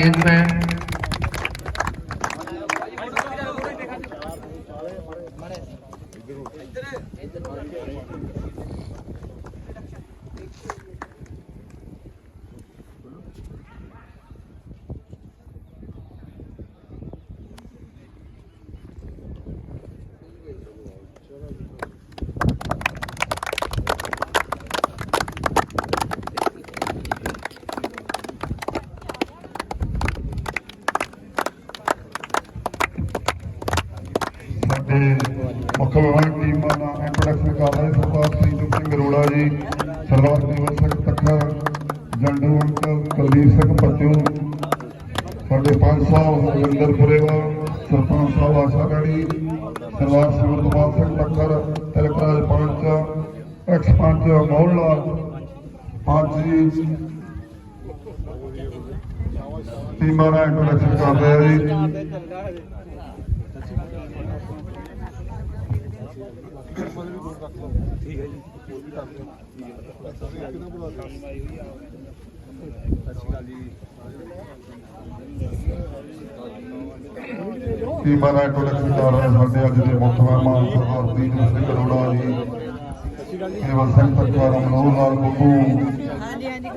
Chairman ਸਾਡੇ ਮੁੱਖ ਮਹਿਮਾਨ ਟੀਮਾਂ ਦਾ ਇੰਟਰੋਡਕਸ਼ਨ ਕਰ ਰਹੇ ਸਰਦਾਰ ਪ੍ਰੀਤਮ ਸਿੰਘ ਅਰੋੜਾ ਜੀ ਸਰਦਾਰ ਦੇਵਨ ਸਿੰਘ ਤੱਕਰ ਜੰਡੂ ਅੰਕਲ ਕੁਲਦੀਪ ਸਿੰਘ ਪੱਤੂ ਸਾਡੇ ਪੰਜ ਸਾਹਿਬ ਹਰਿੰਦਰ ਪੁਰੇਵਾ ਸਰਪੰਚ ਸਾਹਿਬ ਆਸ਼ਾ ਰਾਣੀ ਸਰਦਾਰ ਸਿਮਰਤਪਾਲ ਸਿੰਘ ਤੱਕਰ ਤਿਲਕਰਾਜ ਪੰਚ ਐਕਸ ਪੰਚ ਮੋਹਲਾ ਪੰਚ ਜੀ। ਟੀਮਾਂ ਦਾ ਇੰਟਰੋਡਕਸ਼ਨ ਕਰ ਰਹੇ ਆ ਜੀ। ਟੀਮਾਂ ਦਾ ਇੰਟਰੋਡਕਸ਼ਨ ਕਰ ਸਾਡੇ ਅੱਜ ਦੇ ਮੁੱਖ ਮਹਿਮਾਨ ਸਰਦਾਰ ਪ੍ਰੀਤਮ ਸਿੰਘ ਅਰੋੜਾ ਜੀ। ਕੇਵਲ ਸਿੰਘ ਤੱਕਰ ਮਨੋਹਰ ਲਾਲ ਬੱਬੂ,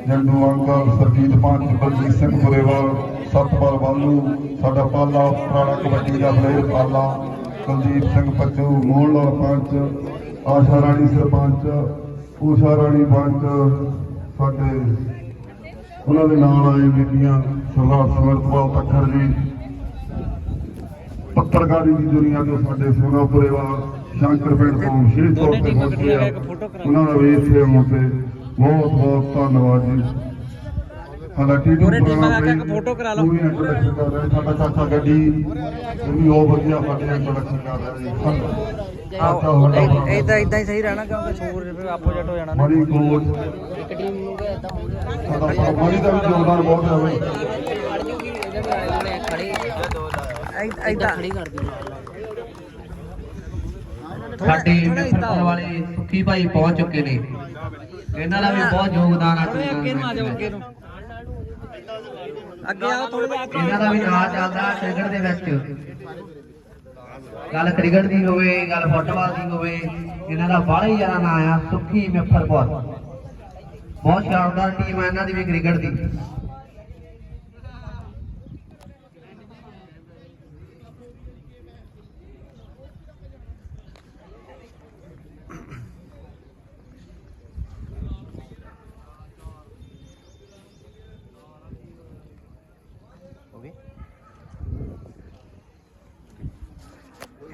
ਜੰਡੂ ਅੰਕਲ ਸਰਜੀਤ ਪੰਚ ਬਲਜੀਤ ਸਿੰਘ ਪੁਰੇਵਾਲ ਸਤਪਾਲ ਬਾਲੂ ਸਾਡਾ ਪਾਲਾ, ਪੁਰਾਣਾ ਕਬੱਡੀ ਦਾ ਪਲੇਅਰ ਪਾਲਾ, ਕੁਲਦੀਪ ਸਿੰਘ ਪੱਚੂ, ਮੋਹਨ ਲਾਲ ਪੰਚ, ਆਸ਼ਾ ਰਾਣੀ ਸਰਪੰਚ, ਊਸ਼ਾ ਰਾਣੀ ਪੰਚ, ਸਾਡੇ ਉਹਨਾਂ ਦੇ ਨਾਲ ਆਏ ਬੀਬੀਆਂ ਸਰਦਾਰ ਸਿਮਰਤਪਾਲ ਤੱਕਰ ਜੀ। ਪੱਤਰਕਾਰੀ ਦੀ ਦੁਨੀਆ ਤੋਂ ਸਾਡੇ ਸੋਨਾ ਪੁਰੇਵਾਲ ਸ਼ੰਕਰ ਪਿੰਡ ਤੋਂ ਵਿਸ਼ੇਸ਼ ਤੌਰ ਤੇ ਪਹੁੰਚੇ ਆ ਉਹਨਾਂ ਦਾ ਵੀ ਇੱਥੇ ਆਉਣ ਤੇ ਬਹੁਤ ਬਹੁਤ ਧੰਨਵਾਦ ਜੀ। ਟੀਟੂ ਪੂਰੇ ਟੀਮਾਂ ਦਾ ਇੱਕ ਫੋਟੋ ਕਰਾ ਲਓ। ਉਹ ਸਾਡਾ ਚਾਚਾ ਗੱਡੀ। ਵੀ ਬਹੁਤ ਵਧੀਆ ਸਾਡੇ ਇੰਟਰੋਡਕਸ਼ਨ ਕਰ ਰਿਹਾ ਜੀ। ਇਦਾਂ ਇਦਾਂ ਹੀ ਸਹੀ ਰਹਿਣਾ ਕਿਉਂਕਿ ਸੂਰ ਫਿਰ ਆਪੋਜੀਟ ਹੋ ਜਾਣਾ ਨਾ। ਇੱਕ ਟੀਮ ਨੂੰ ਸਾਡਾ ਭਰਾ ਮੜੀ ਦਾ ਵੀ ਯੋਗਦਾਨ ਬਹੁਤ ਹੈ ਬਈ ਸਾਡੇ ਮਿੱਤਰ ਵਾਲੇ ਸੁਖੀ ਭਾਈ ਪਹੁੰਚ ਚੁੱਕੇ ਨੇ। ਇਹਨਾਂ ਦਾ ਵੀ ਬਹੁਤ ਯੋਗਦਾਨ ਆ ਅੱਗੇ ਆਓ ਥੋੜੇ ਜਿਹਾ। ਅੱਗੇ ਇਹਨਾਂ ਦਾ ਵੀ ਨਾਂ ਚੱਲਦਾ ਕ੍ਰਿਕਟ ਦੇ ਵਿੱਚ। ਗੱਲ ਕ੍ਰਿਕਟ ਦੀ ਹੋਵੇ ਗੱਲ ਫੁੱਟਬਾਲ ਦੀ ਹੋਵੇ ਇਹਨਾਂ ਦਾ ਬੜਾ ਹੀ ਜ਼ਿਆਦਾ ਨਾਂ ਆ ਸੁਖੀ ਮਿੱਫਰਪੁਰ ਬਹੁਤ ਬਹੁਤ ਸ਼ਾਨਦਾਰ ਟੀਮ ਆ ਇਹਨਾਂ ਦੀ ਵੀ ਕ੍ਰਿਕਟ ਦੀ।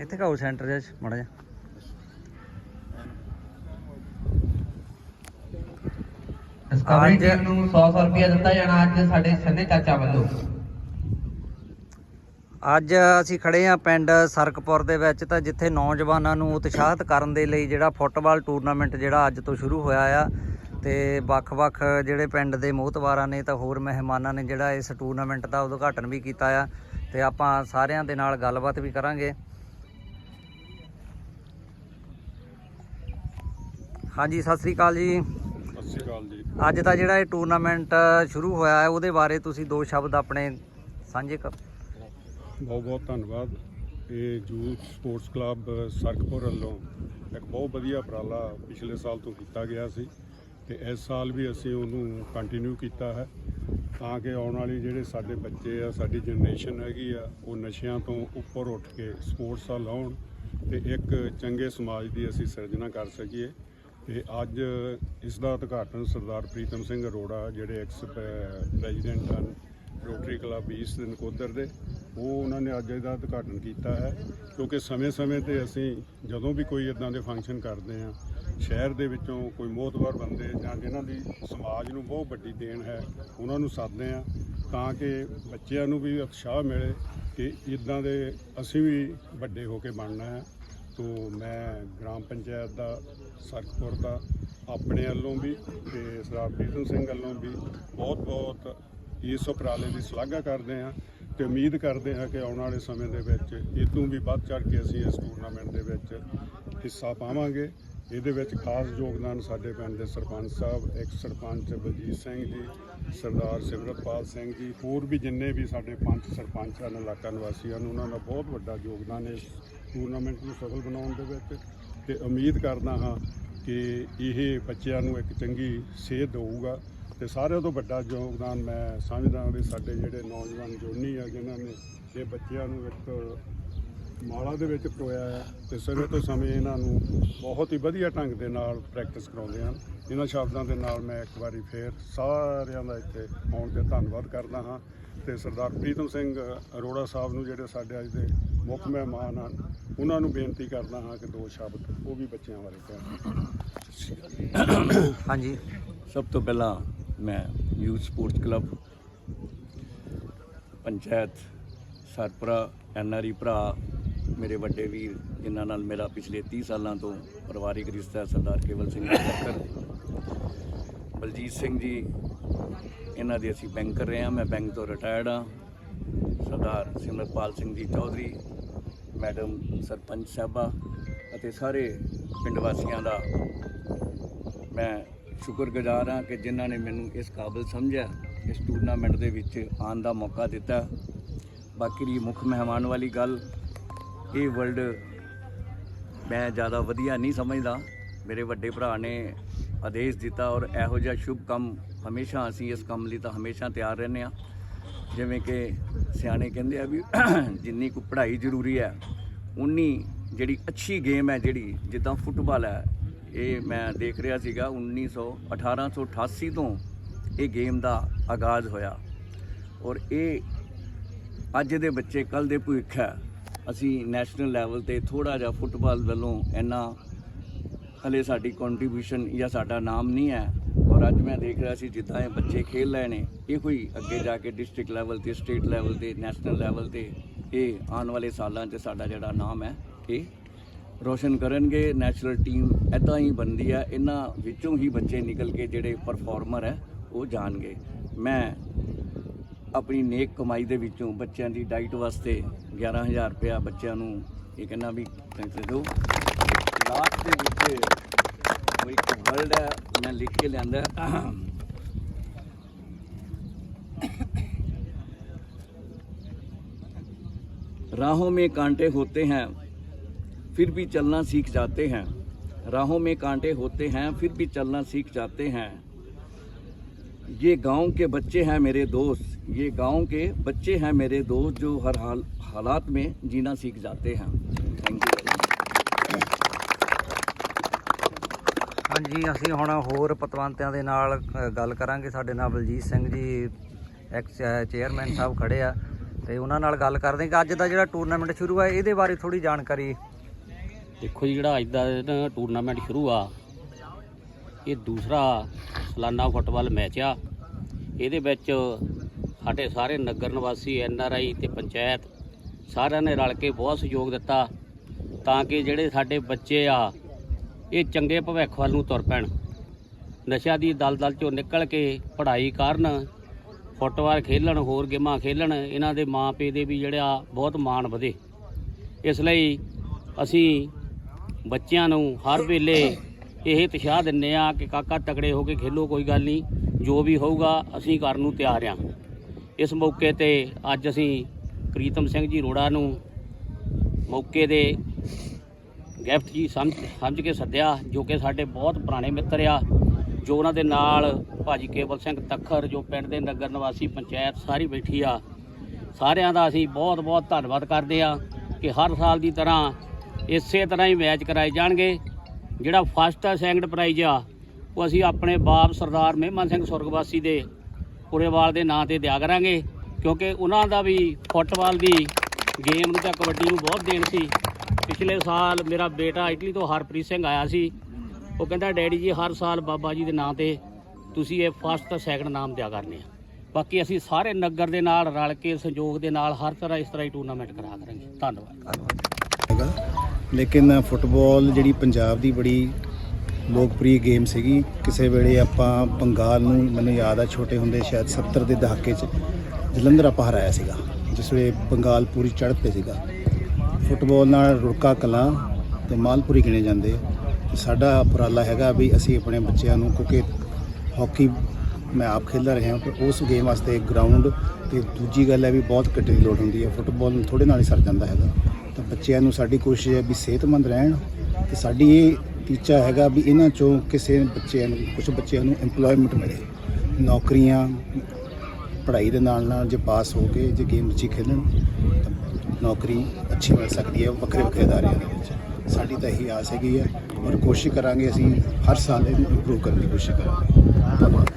ਇੱਥੇ ਕਾਉ ਸੈਂਟਰ ਦੇ ਮੜਾ ਜਾ ਡਿਸਕਵਰੀ ਟੀਮ ਨੂੰ 100 ਰੁਪਏ ਦਿੱਤਾ ਜਾਣਾ ਅੱਜ ਸਾਡੇ ਸੰਨੇ ਚਾਚਾ ਵੱਲੋਂ। ਅੱਜ ਅਸੀਂ ਖੜੇ ਆ ਪਿੰਡ ਸਰਕਪੁਰ ਦੇ ਵਿੱਚ ਤਾਂ ਜਿੱਥੇ ਨੌਜਵਾਨਾਂ ਨੂੰ ਉਤਸ਼ਾਹਿਤ ਕਰਨ ਦੇ ਲਈ ਜਿਹੜਾ ਫੁੱਟਬਾਲ ਟੂਰਨਾਮੈਂਟ ਜਿਹੜਾ ਅੱਜ ਤੋਂ ਸ਼ੁਰੂ ਹੋਇਆ ਆ ਤੇ ਵੱਖ-ਵੱਖ ਜਿਹੜੇ ਪਿੰਡ ਦੇ ਮੋਹਤਵਾਰਾਂ ਨੇ ਤਾਂ ਹੋਰ ਮਹਿਮਾਨਾਂ ਨੇ ਜਿਹੜਾ ਇਸ ਟੂਰਨਾਮੈਂਟ ਦਾ ਉਦਘਾਟਨ ਵੀ ਕੀਤਾ ਆ ਤੇ ਆਪਾਂ ਸਾਰਿਆਂ ਦੇ ਨਾਲ ਗੱਲਬਾਤ ਵੀ ਕਰਾਂਗੇ। ਹਾਂਜੀ ਸਤਿ ਸ੍ਰੀ ਅਕਾਲ ਜੀ। ਸ਼੍ਰੀ ਅਕਾਲ ਜੀ ਅੱਜ ਦਾ ਜਿਹੜਾ ਇਹ ਟੂਰਨਾਮੈਂਟ ਸ਼ੁਰੂ ਹੋਇਆ ਹੈ, ਉਹਦੇ ਬਾਰੇ ਤੁਸੀਂ ਦੋ ਸ਼ਬਦ ਆਪਣੇ ਸਾਂਝੇ ਕਰੋ ਬਹੁਤ ਬਹੁਤ ਧੰਨਵਾਦ। ਇਹ ਯੂਥ ਸਪੋਰਟਸ ਕਲੱਬ ਸਰਕਪੁਰ ਵੱਲੋਂ ਇੱਕ ਬਹੁਤ ਵਧੀਆ ਉਪਰਾਲਾ ਪਿਛਲੇ ਸਾਲ ਤੋਂ ਕੀਤਾ ਗਿਆ ਸੀ ਤੇ ਇਸ ਸਾਲ ਵੀ ਅਸੀਂ ਉਹਨੂੰ ਕੰਟੀਨਿਊ ਕੀਤਾ ਹੈ ਤਾਂ ਕਿ ਆਉਣ ਵਾਲੀ ਜਿਹੜੇ ਸਾਡੇ ਬੱਚੇ ਆ, ਸਾਡੀ ਜਨਰੇਸ਼ਨ ਹੈਗੀ ਆ, ਉਹ ਨਸ਼ਿਆਂ ਤੋਂ ਉੱਪਰ ਉੱਠ ਕੇ ਸਪੋਰਟਸ ਵੱਲ ਆਉਣ ਤੇ ਇੱਕ ਚੰਗੇ ਸਮਾਜ ਦੀ ਅਸੀਂ ਸਿਰਜਣਾ ਕਰ ਸਕੀਏ। ਤੇ ਅੱਜ ਇਸ ਦਾ ਉਦਘਾਟਨ ਸਰਦਾਰ ਪ੍ਰੀਤਮ ਸਿੰਘ ਅਰੋੜਾ, ਜਿਹੜੇ ਐਕਸ ਪ੍ਰੈਜ਼ੀਡੈਂਟ ਹਨ ਰੋਟਰੀ ਕਲੱਬ ਈਸਟ ਦੇ ਨਕੋਦਰ ਦੇ, ਉਹ ਉਹਨਾਂ ਨੇ ਅੱਜ ਇਹਦਾ ਉਦਘਾਟਨ ਕੀਤਾ ਹੈ। ਕਿਉਂਕਿ ਸਮੇਂ-ਸਮੇਂ ਤੇ ਅਸੀਂ ਜਦੋਂ ਵੀ ਕੋਈ ਇਦਾਂ ਦੇ ਫੰਕਸ਼ਨ ਕਰਦੇ ਹਾਂ, ਸ਼ਹਿਰ ਦੇ ਵਿੱਚੋਂ ਕੋਈ ਮੋਹਤਵਰ ਬੰਦੇ ਜਾਂ ਜਿਨ੍ਹਾਂ ਦੀ ਸਮਾਜ ਨੂੰ ਬਹੁਤ ਵੱਡੀ ਦੇਣ ਹੈ, ਉਹਨਾਂ ਨੂੰ ਸੱਦਦੇ ਹਾਂ ਤਾਂ ਕਿ ਬੱਚਿਆਂ ਨੂੰ ਵੀ ਉਤਸ਼ਾਹ ਮਿਲੇ ਕਿ ਇਦਾਂ ਦੇ ਅਸੀਂ ਵੀ ਵੱਡੇ ਹੋ ਕੇ ਬਣਨਾ ਹੈ। ਤੋ ਮੈਂ ਗ੍ਰਾਮ ਪੰਚਾਇਤ ਦਾ, ਸਰਕਪੁਰ ਦਾ, ਆਪਣੇ ਵੱਲੋਂ ਵੀ ਤੇ ਸਰਦਾਰ ਪ੍ਰੀਤਮ ਸਿੰਘ ਵੱਲੋਂ ਵੀ ਬਹੁਤ ਬਹੁਤ ਇਸ ਉਪਰਾਲੇ ਦੀ ਸ਼ਲਾਘਾ ਕਰਦੇ ਹਾਂ ਤੇ ਉਮੀਦ ਕਰਦੇ ਹਾਂ ਕਿ ਆਉਣ ਵਾਲੇ ਸਮੇਂ ਦੇ ਵਿੱਚ ਇਹ ਤੋਂ ਵੀ ਵੱਧ ਚੜ ਕੇ ਅਸੀਂ ਇਸ ਟੂਰਨਾਮੈਂਟ ਦੇ ਵਿੱਚ ਹਿੱਸਾ ਪਾਵਾਂਗੇ। ਇਹਦੇ ਵਿੱਚ ਖਾਸ ਯੋਗਦਾਨ ਸਾਡੇ ਪਿੰਡ ਦੇ ਸਰਪੰਚ ਸਾਹਿਬ, ਇੱਕ ਸਰਪੰਚ ਬਲਜੀਤ ਸਿੰਘ ਜੀ, ਸਰਦਾਰ ਸਿਮਰਤਪਾਲ ਸਿੰਘ ਜੀ, ਹੋਰ ਵੀ ਜਿੰਨੇ ਵੀ ਸਾਡੇ ਪੰਚ ਸਰਪੰਚ ਹਨ, ਇਲਾਕਾ ਨਿਵਾਸੀ ਹਨ ਉਹਨਾਂ ਦਾ ਬਹੁਤ ਵੱਡਾ ਯੋਗਦਾਨ ਇਸ ਟੂਰਨਾਮੈਂਟ ਨੂੰ ਸਫਲ ਬਣਾਉਣ ਦੇ ਵਿੱਚ ਤੇ ਉਮੀਦ ਕਰਦਾ ਹਾਂ ਕਿ ਇਹ ਬੱਚਿਆਂ ਨੂੰ ਇੱਕ ਚੰਗੀ ਸੇਧ ਦੇਊਗਾ ਤੇ ਸਾਰਿਆਂ ਤੋਂ ਵੱਡਾ ਯੋਗਦਾਨ ਮੈਂ ਸਮਝਦਾ ਵੀ ਸਾਡੇ ਜਿਹੜੇ ਨੌਜਵਾਨ ਜੋਨੀ ਆ, ਜਿਨ੍ਹਾਂ ਨੇ ਇਹ ਬੱਚਿਆਂ ਨੂੰ ਇੱਕ ਮਾਲਾ ਦੇ ਵਿੱਚ ਪਰੋਇਆ ਹੈ ਤੇ ਸਮੇਂ ਤੋਂ ਸਮੇਂ ਇਹਨਾਂ ਨੂੰ ਬਹੁਤ ਹੀ ਵਧੀਆ ਢੰਗ ਦੇ ਨਾਲ ਪ੍ਰੈਕਟਿਸ ਕਰਾਉਂਦੇ ਹਨ। ਇਹਨਾਂ ਸ਼ਬਦਾਂ ਦੇ ਨਾਲ ਮੈਂ ਇੱਕ ਵਾਰੀ ਫੇਰ ਸਾਰਿਆਂ ਦਾ ਇੱਥੇ ਆਉਣ ਤੇ ਧੰਨਵਾਦ ਕਰਦਾ ਹਾਂ ਤੇ ਸਰਦਾਰ ਪ੍ਰੀਤਮ ਸਿੰਘ ਅਰੋੜਾ ਸਾਹਿਬ ਨੂੰ ਜਿਹੜੇ ਸਾਡੇ ਅੱਜ ਦੇ ਮੁੱਖ ਮਹਿਮਾਨ ਹਨ। ਉਹਨਾਂ ਨੂੰ ਬੇਨਤੀ ਕਰਦਾ ਹਾਂ ਕਿ ਦੋ ਸ਼ਬਦ ਉਹ ਵੀ ਬੱਚਿਆਂ ਬਾਰੇ ਕਹਿਣ। ਹਾਂਜੀ। ਸਭ ਤੋਂ ਪਹਿਲਾਂ ਮੈਂ youth sports club panchayat Sarpara NRI ਭਰਾ ਮੇਰੇ ਵੱਡੇ ਵੀਰ ਜਿਨ੍ਹਾਂ ਨਾਲ ਮੇਰਾ ਪਿਛਲੇ 30 ਸਾਲਾਂ ਤੋਂ ਪਰਿਵਾਰਿਕ ਰਿਸ਼ਤਾ ਹੈ ਸਰਦਾਰ ਕੇਵਲ ਸਿੰਘ ਚੱਕਰ। ਬਲਜੀਤ ਸਿੰਘ ਜੀ ਇਹਨਾਂ ਦੇ ਅਸੀਂ ਬੈਂਕਰ ਰਹੇ ਹਾਂ। ਮੈਂ ਬੈਂਕ ਤੋਂ ਰਿਟਾਇਰਡ ਹਾਂ। ਸਰਦਾਰ ਸਿਮਰਪਾਲ ਸਿੰਘ ਜੀ ਚੌਧਰੀ ਮੈਡਮ ਸਰਪੰਚ ਸਾਹਿਬਾ ਅਤੇ ਸਾਰੇ ਪਿੰਡ ਵਾਸੀਆਂ ਦਾ ਮੈਂ ਸ਼ੁਕਰਗੁਜ਼ਾਰ ਹਾਂ ਕਿ ਜਿਨ੍ਹਾਂ ਨੇ ਮੈਨੂੰ ਇਸ ਕਾਬਿਲ ਸਮਝਿਆ, ਇਸ ਟੂਰਨਾਮੈਂਟ ਦੇ ਵਿੱਚ ਆਉਣ ਦਾ ਮੌਕਾ ਦਿੱਤਾ। ਬਾਕੀ ਦੀ ਮੁੱਖ ਮਹਿਮਾਨ ਵਾਲੀ ਗੱਲ, ਇਹ ਵਰਲਡ ਮੈਂ ਜ਼ਿਆਦਾ ਵਧੀਆ ਨਹੀਂ ਸਮਝਦਾ। ਮੇਰੇ ਵੱਡੇ ਭਰਾ ਨੇ ਆਦੇਸ਼ ਦਿੱਤਾ ਔਰ ਇਹੋ ਜਿਹਾ ਸ਼ੁਭ ਕੰਮ ਹਮੇਸ਼ਾ ਅਸੀਂ ਇਸ ਕੰਮ ਲਈ ਤਾਂ ਹਮੇਸ਼ਾ ਤਿਆਰ ਰਹਿੰਦੇ ਆ ਜਿਵੇਂ ਕਿ ਸਿਆਣੇ ਕਹਿੰਦੇ ਆ ਵੀ ਜਿੰਨੀ ਕੁ ਪੜ੍ਹਾਈ ਜ਼ਰੂਰੀ ਹੈ, ਉਨੀ ਜਿਹੜੀ ਅੱਛੀ ਗੇਮ ਹੈ ਜਿਹੜੀ, ਜਿੱਦਾਂ ਫੁੱਟਬਾਲ ਹੈ, ਇਹ ਮੈਂ ਦੇਖ ਰਿਹਾ ਸੀਗਾ 1900 1888 ਤੋਂ ਇਹ ਗੇਮ ਦਾ ਆਗਾਜ਼ ਹੋਇਆ। ਔਰ ਇਹ ਅੱਜ ਦੇ ਬੱਚੇ ਕੱਲ ਦੇ ਭਵਿੱਖ ਹੈ। ਅਸੀਂ ਨੈਸ਼ਨਲ ਲੈਵਲ ਤੇ ਥੋੜਾ ਜਿਹਾ ਫੁੱਟਬਾਲ ਵੱਲੋਂ ਇੰਨਾ ਹਲੇ ਸਾਡੀ ਕੰਟਰੀਬਿਊਸ਼ਨ ਜਾਂ ਸਾਡਾ ਨਾਮ ਨਹੀਂ ਹੈ ਔਰ ਅੱਜ ਮੈਂ ਦੇਖ ਰਿਹਾ ਸੀ ਜਿੱਦਾਂ ਇਹ ਬੱਚੇ ਖੇਡ ਰਹੇ ਨੇ, ਇਹ ਕੋਈ ਅੱਗੇ ਜਾ ਕੇ ਡਿਸਟ੍ਰਿਕਟ ਲੈਵਲ ਤੇ ਸਟੇਟ ਲੈਵਲ ਤੇ ਨੈਸ਼ਨਲ ਲੈਵਲ ਤੇ ਇਹ ਆਉਣ ਵਾਲੇ ਸਾਲਾਂ 'ਚ ਸਾਡਾ ਜਿਹੜਾ ਨਾਮ ਹੈ, ਇਹ ਰੋਸ਼ਨ ਕਰਨਗੇ ਨੈਸ਼ਨਲ ਟੀਮ ਐਦਾਂ ਹੀ ਬਣਦੀ ਹੈ ਇਹਨਾਂ ਵਿੱਚੋਂ ਹੀ ਬੱਚੇ ਨਿਕਲ ਕੇ ਜਿਹੜੇ ਪਰਫਾਰਮਰ ਹੈ, ਉਹ ਜਾਣਗੇ। ਮੈਂ ਆਪਣੀ ਨੇਕ ਕਮਾਈ ਦੇ ਵਿੱਚੋਂ ਬੱਚਿਆਂ ਦੀ ਡਾਈਟ ਵਾਸਤੇ 11000 ਰੁਪਇਆ ਬੱਚਿਆਂ ਨੂੰ ਇਹ ਕਹਿੰਦਾ ਵੀ ਪੈਸੇ ਦਿਓ ਲਾਸਟ ਦੇ ਵਿੱਚ કોઈક વર્ડ મેં લીખેલી राहों में कांटे होते हैं, फिर भी चलना सीख जाते हैं। राहों में कांटे होते हैं, फिर भी चलना सीख जाते हैं। ये गाँव के बच्चे हैं मेरे दोस्त, ये गाँव के बच्चे हैं मेरे दोस्त जो हर हाल, हालात में जीना सीख जाते हैं। ਹਾਂਜੀ, ਅਸੀਂ ਹੁਣ ਹੋਰ ਪਤਵੰਤਿਆਂ ਦੇ ਨਾਲ ਗੱਲ ਕਰਾਂਗੇ। ਸਾਡੇ ਨਾਲ ਬਲਜੀਤ ਸਿੰਘ ਜੀ, ਐਕਸ ਚੇਅਰਮੈਨ ਸਾਹਿਬ ਖੜੇ ਆ, ਤੇ ਉਹਨਾਂ ਨਾਲ ਗੱਲ ਕਰਦੇ ਕਿ ਅੱਜ ਦਾ ਜਿਹੜਾ ਟੂਰਨਾਮੈਂਟ ਸ਼ੁਰੂ ਆ ਇਹਦੇ ਬਾਰੇ ਥੋੜੀ ਜਾਣਕਾਰੀ। ਦੇਖੋ ਜੀ, ਜਿਹੜਾ ਅੱਜ ਦਾ ਟੂਰਨਾਮੈਂਟ ਸ਼ੁਰੂ ਆ, ਇਹ ਦੂਸਰਾ ਸਲਾਨਾ ਫੁੱਟਬਾਲ ਮੈਚ ਆ। ਇਹਦੇ ਵਿੱਚ ਸਾਡੇ ਸਾਰੇ ਨਗਰ ਨਿਵਾਸੀ, ਐਨ ਆਰ ਆਈ ਤੇ ਪੰਚਾਇਤ ਸਾਰਿਆਂ ਨੇ ਰਲ ਕੇ ਬਹੁਤ ਸਹਿਯੋਗ ਦਿੱਤਾ, ਤਾਂ ਕਿ ਜਿਹੜੇ ਸਾਡੇ ਬੱਚੇ ਆ ਇਹ ਚੰਗੇ ਭਵਿੱਖ ਵੱਲ ਨੂੰ ਤੁਰ ਪੈਣ। ਨਸ਼ਿਆਂ ਦੀ ਦਲਦਲ ਚੋਂ ਨਿਕਲ ਕੇ ਪੜ੍ਹਾਈ ਕਰਨ ਫੁੱਟਬਾਲ ਖੇਲਣ, ਹੋਰ ਗੇਮਾਂ ਖੇਲਣ, ਇਹਨਾਂ ਦੇ ਮਾਪੇ ਦੇ ਵੀ ਜਿਹੜਾ ਬਹੁਤ ਮਾਣ ਵਧੇ। ਇਸ ਲਈ ਅਸੀਂ ਬੱਚਿਆਂ ਨੂੰ ਹਰ ਵੇਲੇ ਇਹ ਉਤਸ਼ਾਹ ਦਿੰਨੇ ਆ ਕਿ ਕਾਕਾ ਤਕੜੇ ਹੋ ਕੇ ਖੇਲੋ, ਕੋਈ ਗੱਲ ਨਹੀਂ। ਜੋ ਵੀ ਹੋਊਗਾ, ਅਸੀਂ ਕਰਨ ਨੂੰ ਤਿਆਰ ਆ ਇਸ ਮੌਕੇ ਤੇ ਅੱਜ ਅਸੀਂ ਪ੍ਰੀਤਮ ਸਿੰਘ ਜੀ ਰੋੜਾ ਨੂੰ ਮੌਕੇ ਦੇ ਗਿਫਟ ਜੀ ਸਮਝ ਸਮਝ ਕੇ ਸੱਦਿਆ, ਜੋ ਕਿ ਸਾਡੇ ਬਹੁਤ ਪੁਰਾਣੇ ਮਿੱਤਰ ਆ, ਜੋ ਉਹਨਾਂ ਦੇ ਨਾਲ ਭਾਜੀ ਕੇਵਲ ਸਿੰਘ ਤੱਖਰ, ਜੋ ਪਿੰਡ ਦੇ ਨਗਰ ਨਿਵਾਸੀ ਪੰਚਾਇਤ ਸਾਰੀ ਬੈਠੀ ਆ। ਸਾਰਿਆਂ ਦਾ ਅਸੀਂ ਬਹੁਤ ਬਹੁਤ ਧੰਨਵਾਦ ਕਰਦੇ ਆ ਕਿ ਹਰ ਸਾਲ ਦੀ ਤਰ੍ਹਾਂ ਇਸੇ ਤਰ੍ਹਾਂ ਹੀ ਮੈਚ ਕਰਾਏ ਜਾਣਗੇ। ਜਿਹੜਾ ਫਸਟ ਸੈਕੰਡ ਪ੍ਰਾਈਜ਼ ਆ, ਉਹ ਅਸੀਂ ਆਪਣੇ ਬਾਪ ਸਰਦਾਰ ਮਹਿਮਨ ਸਿੰਘ ਸੁਰਗਵਾਸੀ ਦੇ ਪੁਰੇਵਾਲ ਦੇ ਨਾਂ ਤੇ ਦਿਆ ਕਰਾਂਗੇ, ਕਿਉਂਕਿ ਉਹਨਾਂ ਦਾ ਵੀ ਫੁੱਟਬਾਲ ਦੀ ਗੇਮ ਨੂੰ ਤਾਂ ਕਬੱਡੀ ਨੂੰ ਬਹੁਤ ਦੇਣ ਸੀ। ਪਿਛਲੇ ਸਾਲ ਮੇਰਾ ਬੇਟਾ ਇਟਲੀ ਤੋਂ ਹਰਪ੍ਰੀਤ ਸਿੰਘ ਆਇਆ ਸੀ। ਉਹ ਕਹਿੰਦਾ, ਡੈਡੀ ਜੀ, ਹਰ ਸਾਲ ਬਾਬਾ ਜੀ ਦੇ ਨਾਂ ਤੇ ਤੁਸੀਂ ਇਹ ਫਸਟ ਸੈਕੰਡ ਨਾਮ ਦਿਆ ਕਰਨੇ ਆ। ਬਾਕੀ ਅਸੀਂ ਸਾਰੇ ਨਗਰ ਦੇ ਨਾਲ ਰਲ ਕੇ, ਸੰਯੋਗ ਦੇ ਨਾਲ ਹਰ ਤਰ੍ਹਾਂ ਇਸ ਤਰ੍ਹਾਂ ਹੀ ਟੂਰਨਾਮੈਂਟ ਕਰਾ ਕਰਾਂਗੇ। ਧੰਨਵਾਦ। ਹੈਗਾ ਲੇਕਿਨ ਫੁੱਟਬਾਲ ਜਿਹੜੀ ਪੰਜਾਬ ਦੀ ਬੜੀ ਲੋਕਪ੍ਰਿਯ ਗੇਮ ਸੀਗੀ, ਕਿਸੇ ਵੇਲੇ ਆਪਾਂ ਬੰਗਾਲ ਨੂੰ, ਮੈਨੂੰ ਯਾਦ ਆ, ਛੋਟੇ ਹੁੰਦੇ ਸ਼ਾਇਦ 70 ਦੇ ਦਹਾਕੇ 'ਚ ਜਲੰਧਰ ਆਪਾਂ ਹਰਾਇਆ ਸੀਗਾ, ਜਿਸ ਵੇਲੇ ਬੰਗਾਲ ਪੂਰੀ ਚੜ੍ਹ ਤੇ ਸੀਗਾ। ਫੁੱਟਬਾਲ ਨਾਲ ਰੁੜਕਾ ਕਲਾਂ ਤੇ ਮਾਲਪੁਰੀ ਗਿਣੇ ਜਾਂਦੇ ਤੇ ਸਾਡਾ ਉਪਰਾਲਾ ਹੈਗਾ ਵੀ ਅਸੀਂ ਆਪਣੇ ਬੱਚਿਆਂ ਨੂੰ, ਕਿਉਂਕਿ ਹਾਕੀ ਮੈਂ ਆਪ ਖੇਡਦਾ ਰਿਹਾ ਪਰ ਉਸ ਗੇਮ ਵਾਸਤੇ ਗਰਾਊਂਡ ਤੇ ਦੂਜੀ ਗੱਲ ਹੈ ਵੀ ਬਹੁਤ ਕਿੱਟ ਦੀ ਲੋੜ ਹੁੰਦੀ ਹੈ। ਫੁੱਟਬਾਲ ਨੂੰ ਥੋੜੇ ਨਾਲ ਹੀ ਸਰ ਜਾਂਦਾ ਹੈਗਾ। ਤਾਂ ਬੱਚਿਆਂ ਨੂੰ ਸਾਡੀ ਕੋਸ਼ਿਸ਼ ਹੈ ਵੀ ਸਿਹਤਮੰਦ ਰਹਿਣ ਤੇ ਸਾਡੀ ਇਹ ਟੀਚਾ ਹੈਗਾ ਵੀ ਇਹਨਾਂ ਚੋਂ ਕਿਸੇ ਬੱਚਿਆਂ ਨੂੰ ਕੁਝ ਬੱਚਿਆਂ ਨੂੰ EMPLOYMENT ਮਿਲੇ। ਨੌਕਰੀਆਂ, ਪੜ੍ਹਾਈ ਦੇ ਨਾਲ ਨਾਲ ਜੇ ਪਾਸ ਹੋ ਕੇ, ਜੇ ਗੇਮ ਵਿੱਚ ਹੀ ਖੇਲਣ ਨੌਕਰੀ ਅੱਛੀ ਮਿਲ ਸਕਦੀ ਹੈ ਵੱਖਰੇ ਵੱਖਰੇ ਅਦਾਰਿਆਂ ਦੇ ਵਿੱਚ। ਸਾਡੀ ਤਾਂ ਇਹੀ ਆਸ ਹੈਗੀ ਹੈ ਔਰ ਕੋਸ਼ਿਸ਼ ਕਰਾਂਗੇ ਅਸੀਂ ਹਰ ਸਾਲ ਇਹਨੂੰ ਇੰਪਰੂਵ ਕਰਨ ਦੀ ਕੋਸ਼ਿਸ਼ ਕਰਾਂਗੇ। ਧੰਨਵਾਦ।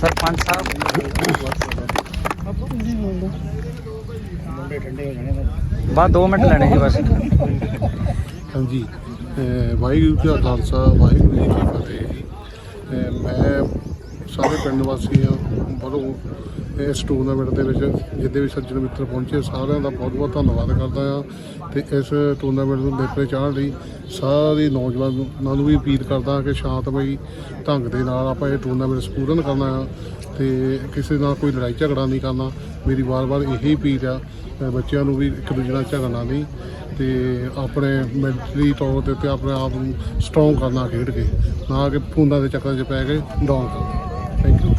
ਸਰਪੰਚ ਸਾਹਿਬ। ਬਾਅਦ 2 ਮਿੰਟ ਲੈਣੇ ਜੀ ਬਸ। ਹਾਂਜੀ ਵਾਹਿਗੁਰੂ ਜੀ ਕਾ ਖਾਲਸਾ ਵਾਹਿਗੁਰੂ ਜੀ ਕੀ ਫਤਿਹ। ਮੈਂ ਸਾਰੇ ਪਿੰਡ ਵਾਸੀਆਂ ਵੱਲੋਂ ਇਸ ਟੂਰਨਾਮੈਂਟ ਦੇ ਵਿੱਚ ਜਿੱਦੇ ਵੀ ਸੱਜਣ ਮਿੱਤਰ ਪਹੁੰਚੇ, ਸਾਰਿਆਂ ਦਾ ਬਹੁਤ ਬਹੁਤ ਧੰਨਵਾਦ ਕਰਦਾ ਹਾਂ ਤੇ ਇਸ ਟੂਰਨਾਮੈਂਟ ਨੂੰ ਨੇਪਰੇ ਚਾੜ੍ਹਨ ਲਈ ਸਾਰੇ ਨੌਜਵਾਨਾਂ ਨੂੰ ਵੀ ਅਪੀਲ ਕਰਦਾ ਕਿ ਸ਼ਾਂਤਮਈ ਢੰਗ ਦੇ ਨਾਲ ਆਪਾਂ ਇਹ ਟੂਰਨਾਮੈਂਟ ਸੰਪੂਰਨ ਕਰਨਾ ਆ ਤੇ ਕਿਸੇ ਨਾਲ ਕੋਈ ਲੜਾਈ ਝਗੜਾ ਨਹੀਂ ਕਰਨਾ। ਮੇਰੀ ਵਾਰ-ਵਾਰ ਇਹੀ ਅਪੀਲ ਆ ਬੱਚਿਆਂ ਨੂੰ ਵੀ ਇੱਕ ਦੂਜੇ ਨਾਲ ਝਗੜਨਾ ਨਹੀਂ ਤੇ ਆਪਣੇ ਮੈਂਟਲੀ ਤੌਰ ਤੇ ਤੇ ਆਪਣੇ ਆਪ ਨੂੰ ਸਟਰੋਂਗ ਕਰਨਾ ਖੇਡ ਕੇ, ਨਾ ਕਿ ਫੋਨਾਂ ਦੇ ਚੱਕਰਾਂ 'ਚ ਪੈ ਕੇ ਡਾਊਨ ਕਰਨਾ। ਥੈਂਕ ਯੂ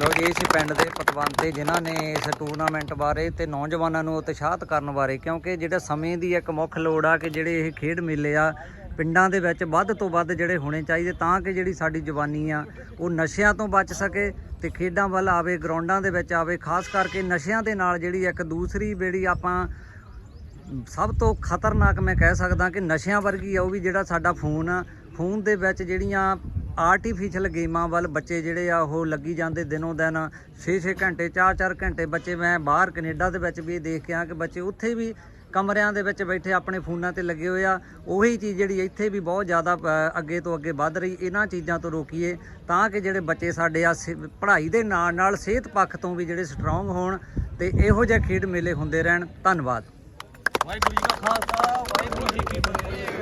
ਲੋ ਜੀ, ਇਸ ਪਿੰਡ ਦੇ ਪਤਵੰਤੇ ਜਿਨ੍ਹਾਂ ਨੇ ਇਸ ਟੂਰਨਾਮੈਂਟ ਬਾਰੇ ਤੇ ਨੌਜਵਾਨਾਂ ਨੂੰ ਉਤਸ਼ਾਹਿਤ ਕਰਨ ਬਾਰੇ, ਕਿਉਂਕਿ ਜਿਹੜਾ ਸਮੇਂ ਦੀ ਇੱਕ ਮੁੱਖ ਲੋੜ ਆ ਕਿ ਜਿਹੜੇ ਇਹ ਖੇਡ ਮੇਲੇ ਆ, ਪਿੰਡਾਂ ਦੇ ਵਿੱਚ ਵੱਧ ਤੋਂ ਵੱਧ ਜਿਹੜੇ ਹੋਣੇ ਚਾਹੀਦੇ ਤਾਂ ਕਿ ਜਿਹੜੀ ਸਾਡੀ ਜਵਾਨੀ ਆ, ਉਹ ਨਸ਼ਿਆਂ ਤੋਂ ਬਚ ਸਕੇ ਤੇ ਖੇਡਾਂ ਵੱਲ ਆਵੇ ਗਰਾਊਂਡਾਂ ਦੇ ਵਿੱਚ ਆਵੇ, ਖਾਸ ਕਰਕੇ ਨਸ਼ਿਆਂ ਦੇ ਨਾਲ ਜਿਹੜੀ ਇੱਕ ਦੂਸਰੀ ਜਿਹੜੀ ਆਪਾਂ ਸਭ ਤੋਂ ਖਤਰਨਾਕ ਮੈਂ ਕਹਿ ਸਕਦਾ ਕਿ ਨਸ਼ਿਆਂ ਵਰਗੀ ਆ, ਉਹ ਵੀ ਜਿਹੜਾ ਸਾਡਾ ਫੋਨ ਆ, ਫੋਨ ਦੇ ਵਿੱਚ ਜਿਹੜੀਆਂ ਆਰਟੀਫੀਸ਼ੀਅਲ ਗੇਮਾਂ ਵੱਲ ਬੱਚੇ ਜਿਹੜੇ ਆ ਉਹ ਲੱਗੀ ਜਾਂਦੇ ਦਿਨੋਂ ਦਿਨ। 6-6 ਘੰਟੇ 4-4 ਘੰਟੇ ਬੱਚੇ ਮੈਂ ਬਾਹਰ ਕੈਨੇਡਾ ਦੇ ਵਿੱਚ ਵੀ ਇਹ ਦੇਖ ਕੇ ਆ ਕਿ ਬੱਚੇ ਉੱਥੇ ਵੀ ਕਮਰਿਆਂ ਦੇ ਵਿੱਚ ਬੈਠੇ ਆਪਣੇ ਫੋਨਾਂ ਤੇ ਲੱਗੇ ਹੋਏ ਆ। ਉਹੀ ਚੀਜ਼ ਜਿਹੜੀ ਇੱਥੇ ਵੀ ਬਹੁਤ ਜ਼ਿਆਦਾ ਅੱਗੇ ਤੋਂ ਅੱਗੇ ਵੱਧ ਰਹੀ, ਇਹਨਾਂ ਚੀਜ਼ਾਂ ਤੋਂ ਰੋਕੀਏ ਤਾਂ ਕਿ ਜਿਹੜੇ ਬੱਚੇ ਸਾਡੇ ਆ ਸੇ- ਪੜ੍ਹਾਈ ਦੇ ਨਾਲ ਨਾਲ ਸਿਹਤ ਪੱਖ ਤੋਂ ਵੀ ਜਿਹੜੇ ਸਟਰੋਂਗ ਹੋਣ ਤੇ ਇਹੋ ਜਿਹੇ ਖੇਡ ਮੇਲੇ ਹੁੰਦੇ ਰਹਿਣ। ਧੰਨਵਾਦ। ਵਾਹਿਗੁਰੂ ਜੀ ਕਾ ਖਾਲਸਾ, ਵਾਹਿਗੁਰੂ ਜੀ ਕੀ ਫਤਿਹ।